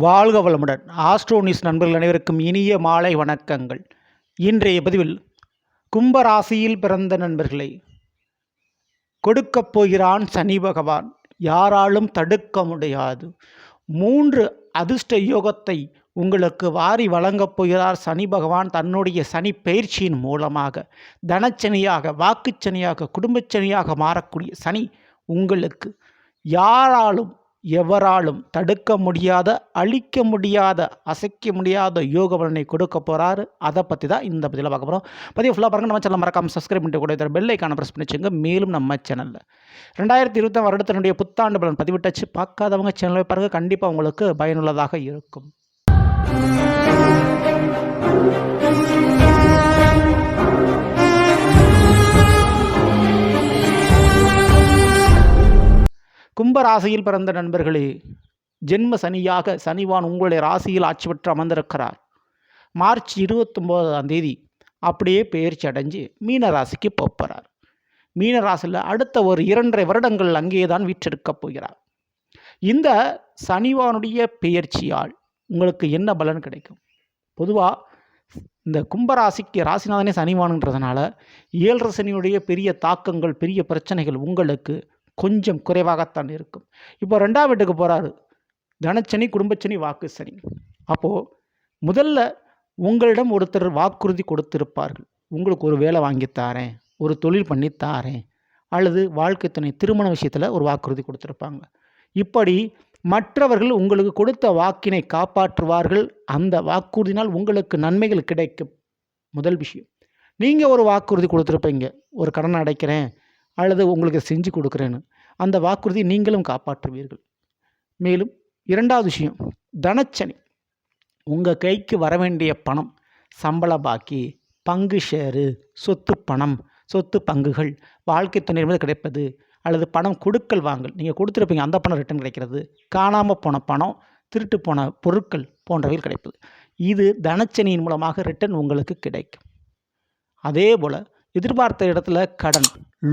வாழ்க வளமுடன். ஆஸ்ட்ரோனிஸ் நண்பர்கள் அனைவருக்கும் இனிய மாலை வணக்கங்கள். இன்றைய பதிவில் கும்பராசியில் பிறந்த நண்பர்களை கொடுக்கப் போகிறான் சனி பகவான். யாராலும் தடுக்க முடியாது. மூன்று அதிர்ஷ்ட யோகத்தை உங்களுக்கு வாரி வழங்கப் போகிறார் சனி பகவான் தன்னுடைய சனி பயிற்சியின் மூலமாக. தனச்சனியாக வாக்குச்சனியாக குடும்பச்சனியாக மாறக்கூடிய சனி உங்களுக்கு. யாராலும் எவராலும் தடுக்க முடியாத அழிக்க முடியாத அசைக்க முடியாத யோக பலனை கொடுக்க போகிறாரு அதை பற்றி தான் இந்த பதிவில் பார்க்க போகிறோம் பதிவு ஃபுல்லாக பாருங்கள் நம்ம சேனல் மறக்காமல் சப்ஸ்கிரைப் பண்ணிட்டு கூட பெல் ஐக்கான ப்ரெஸ் பண்ணி வச்சுங்க. மேலும் நம்ம சேனலில் ரெண்டாயிரத்தி இருபத்தி வருடத்தினுடைய புத்தாண்டு பலன் பதிவிட்டாச்சு. பார்க்காதவங்க சேனலை பாருங்கள் கண்டிப்பாக உங்களுக்கு பயனுள்ளதாக இருக்கும். கும்பராசியில் பிறந்த நண்பர்களே ஜென்ம சனியாக சனிவான் உங்களுடைய ராசியில் ஆட்சி பெற்று அமர்ந்திருக்கிறார். மார்ச் இருபத்தொம்போதாம் தேதி அப்படியே பெயர்ச்சி அடைஞ்சு மீன ராசிக்கு போகிறார் மீன ராசியில் அடுத்த ஒரு இரண்டரை வருடங்கள் அங்கே தான் வீற்றிருக்கப் போகிறார். இந்த சனிவானுடைய பெயர்ச்சியால் உங்களுக்கு என்ன பலன் கிடைக்கும்? பொதுவாக இந்த கும்பராசிக்கு ராசிநாதனே சனிவானுன்றதுனால ஏழரை சனியுடைய பெரிய தாக்கங்கள் பெரிய பிரச்சனைகள் உங்களுக்கு கொஞ்சம் குறைவாகத்தான் இருக்கும். இப்போ ரெண்டாம் வீட்டுக்கு போகிறாரு தனச்சனி குடும்பச்சனி வாக்கு சனி. அப்போது முதல்ல உங்களிடம் ஒருத்தர் வாக்குறுதி கொடுத்திருப்பார்கள். உங்களுக்கு ஒரு வேலை வாங்கித்தாரேன் ஒரு தொழில் பண்ணி தாரேன் அல்லது வாழ்க்கை துணை திருமண விஷயத்தில் ஒரு வாக்குறுதி கொடுத்துருப்பாங்க இப்படி மற்றவர்கள் உங்களுக்கு கொடுத்த வாக்கினை காப்பாற்றுவார்கள். அந்த வாக்குறுதினால் உங்களுக்கு நன்மைகள் கிடைக்கும். முதல் விஷயம். நீங்கள் ஒரு வாக்குறுதி கொடுத்துருப்பீங்க. ஒரு கடன் அடைக்கிறேன் அல்லது உங்களுக்கு செஞ்சு கொடுக்குறேன்னு அந்த வாக்குறுதி நீங்களும் காப்பாற்றுவீர்கள். மேலும் இரண்டாவது விஷயம் தனச்சனி உங்கள் கைக்கு வர வேண்டிய பணம் சம்பள பாக்கி பங்கு ஷேரு சொத்து பணம் சொத்து பங்குகள் வாழ்க்கை துணை மீது கிடைப்பது அல்லது பணம் கொடுக்கல் வாங்கல் நீங்கள் கொடுத்துருப்பீங்க அந்த பணம் ரிட்டர்ன் கிடைக்கிறது காணாமல் போன பணம் திருட்டு போன பொருட்கள் போன்றவைகள் கிடைப்பது. இது தனச்சனியின் மூலமாக ரிட்டர்ன் உங்களுக்கு கிடைக்கும். அதே போல் எதிர்பார்த்த இடத்துல கடன்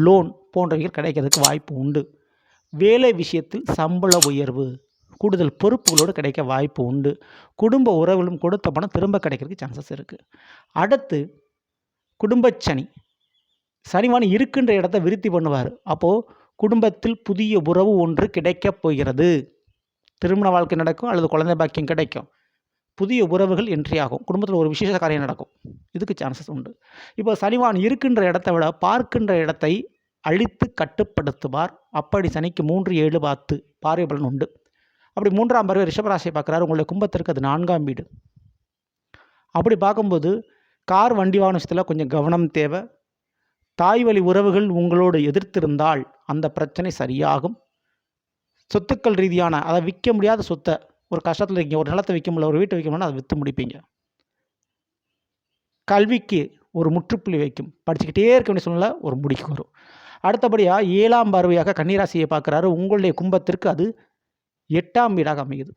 லோன் போன்றவைகள் கிடைக்கிறதுக்கு வாய்ப்பு உண்டு. வேலை விஷயத்தில் சம்பள உயர்வு கூடுதல் பொறுப்புகளோடு கிடைக்க வாய்ப்பு உண்டு. குடும்ப உறவுகளும் கொடுத்த பணம் திரும்ப கிடைக்கிறதுக்கு சான்சஸ் இருக்குது அடுத்து குடும்பச்சனி சனிவான் இருக்கின்ற இடத்த விருத்தி பண்ணுவார். அப்போது குடும்பத்தில் புதிய உறவு ஒன்று கிடைக்கப் போகிறது. திருமண வாழ்க்கை நடக்கும் அல்லது குழந்தை பாக்கியம் கிடைக்கும். புதிய உறவுகள் என்ட்ரி ஆகும் குடும்பத்தில் ஒரு விசேஷ காரியம் நடக்கும். இதுக்கு சான்சஸ் உண்டு. இப்போ சனிவான் இருக்கின்ற இடத்தை விட பார்க்கின்ற இடத்தை அழித்து கட்டுப்படுத்துவார். அப்படி சனிக்கு மூன்று ஏழு பார்த்து பார்வை பலன் உண்டு. அப்படி மூன்றாம் பருவ ரிஷபராசியை பார்க்குறாரு. உங்களுடைய கும்பத்திற்கு அது நான்காம் வீடு. அப்படி பார்க்கும்போது கார் வண்டி வாகன விஷயத்தில் கொஞ்சம் கவனம் தேவை. தாய் வழி உறவுகள் உங்களோடு எதிர்த்திருந்தால் அந்த பிரச்சனை சரியாகும். சொத்துக்கள் ரீதியான அதை விற்க முடியாத சொத்தை ஒரு கஷ்டத்தில் இருக்கீங்க ஒரு நிலத்தை விற்க முடியல ஒரு வீட்டை விற்க முடியல அதை விற்று முடிப்பீங்க. கல்விக்கு ஒரு முற்றுப்புள்ளி வைக்கும். படிச்சுக்கிட்டே இருக்க வேண்டிய சூழ்நிலை ஒரு முடிக்கு வரும். அடுத்தபடியாக ஏழாம் பார்வையாக கன்னிராசியை பார்க்குறாரு. உங்களுடைய கும்பத்திற்கு அது எட்டாம் வீடாக அமையுது.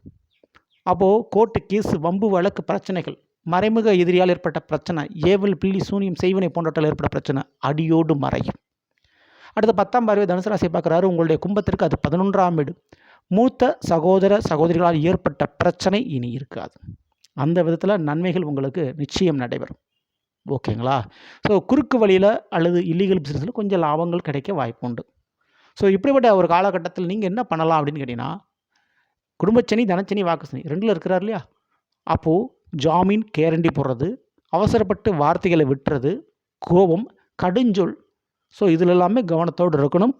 அப்போது கோர்ட்டு கேஸ் வம்பு வழக்கு பிரச்சனைகள் மறைமுக எதிரியால் ஏற்பட்ட பிரச்சனை ஏவல் பில்லி சூனியம் செய்வனை போன்றவற்றால் ஏற்பட்ட பிரச்சனை அடியோடு மறையும். அடுத்து பத்தாம் பார்வை தனுசு ராசியை பார்க்குறாரு. உங்களுடைய கும்பத்திற்கு அது பதினொன்றாம் வீடு. மூத்த சகோதர சகோதரிகளால் ஏற்பட்ட பிரச்சனை இனி இருக்காது. அந்த விதத்தில் நன்மைகள் உங்களுக்கு நிச்சயம் நடைபெறும். ஓகேங்களா? ஸோ குறுக்கு வழியில் அல்லது இல்லீகல் பிஸ்னஸில் கொஞ்சம் லாபங்கள் கிடைக்க வாய்ப்பு உண்டு. ஸோ இப்படிப்பட்ட ஒரு காலகட்டத்தில் நீங்கள் என்ன பண்ணலாம் அப்படின்னு கேட்டிங்கன்னா குடும்பச்சனி தனச்சனி வாக்குசனி ரெண்டில் இருக்கிறார் இல்லையா? அப்போது ஜாமீன் கேரண்டி போடுறது அவசரப்பட்டு வார்த்தைகளை விட்டுறது கோபம் கடுஞ்சொல். ஸோ இதில் எல்லாமே கவனத்தோடு இருக்கணும்.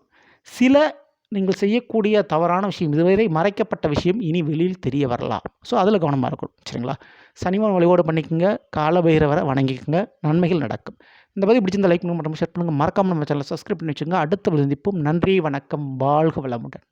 சில நீங்கள் செய்யக்கூடிய தவறான விஷயம் இதுவரை மறைக்கப்பட்ட விஷயம் இனி வெளியில் தெரிய வரலாம். ஸோ அதில் கவனமாக இருக்கணும் சரிங்களா? சனிவான் வழிபாடு பண்ணிக்கோங்க காலபைரவரை வணங்கிக்கோங்க நன்மைகள் நடக்கும். இந்த பதிவு பிடிச்சிருந்த லைக் பண்ணுங்க மற்றும் ஷேர் பண்ணுங்கள் மறக்காமல் நம்ம சேனலை சப்ஸ்கிரைப் பண்ணி வச்சுங்க அடுத்த சந்திப்பும். நன்றி வணக்கம் வாழ்க வளமுடன்.